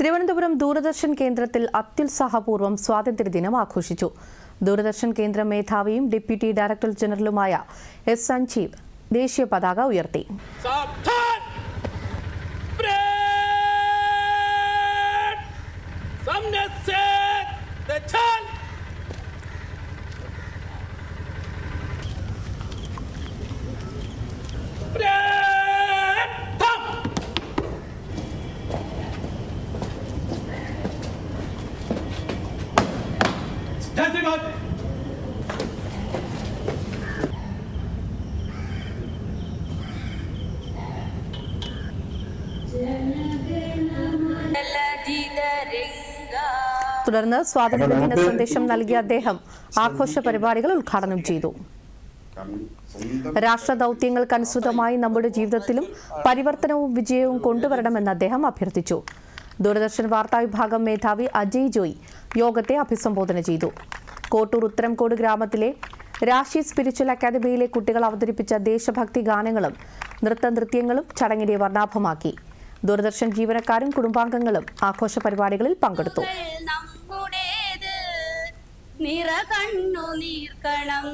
തിരുവനന്തപുരം ദൂരദർശൻ കേന്ദ്രത്തിൽ അത്യുത്സാഹപൂർവം സ്വാതന്ത്ര്യദിനം ആഘോഷിച്ചു. ദൂരദർശൻ കേന്ദ്ര മേധാവിയും ഡെപ്യൂട്ടി ഡയറക്ടർ ജനറലുമായ എസ് സഞ്ജീവ് ദേശീയ പതാക ഉയർത്തി. Somnes se തുടർന്ന് സ്വാതന്ത്ര്യദിന സന്ദേശം നൽകിയ അദ്ദേഹം ആഘോഷ പരിപാടികൾ ഉദ്ഘാടനം ചെയ്തു. രാഷ്ട്ര ദൗത്യങ്ങൾക്കനുസൃതമായി നമ്മുടെ ജീവിതത്തിലും പരിവർത്തനവും വിജയവും കൊണ്ടുവരണമെന്ന് അദ്ദേഹം അഭ്യർത്ഥിച്ചു. ദൂരദർശൻ വാർത്താ വിഭാഗം മേധാവി അജയ് ജോയി യോഗത്തെ അഭിസംബോധന ചെയ്തു. കോട്ടൂർ ഉത്തരംകോട് ഗ്രാമത്തിലെ രാശി സ്പിരിച്വൽ അക്കാദമിയിലെ കുട്ടികൾ അവതരിപ്പിച്ച ദേശഭക്തി ഗാനങ്ങളും നൃത്ത നൃത്യങ്ങളും ചടങ്ങിനെ വർണാഭമാക്കി. ദൂരദർശൻ ജീവനക്കാരും കുടുംബാംഗങ്ങളും ആഘോഷ പരിപാടികളിൽ പങ്കെടുത്തു. നിറ കണ്ണു നീർക്കണം.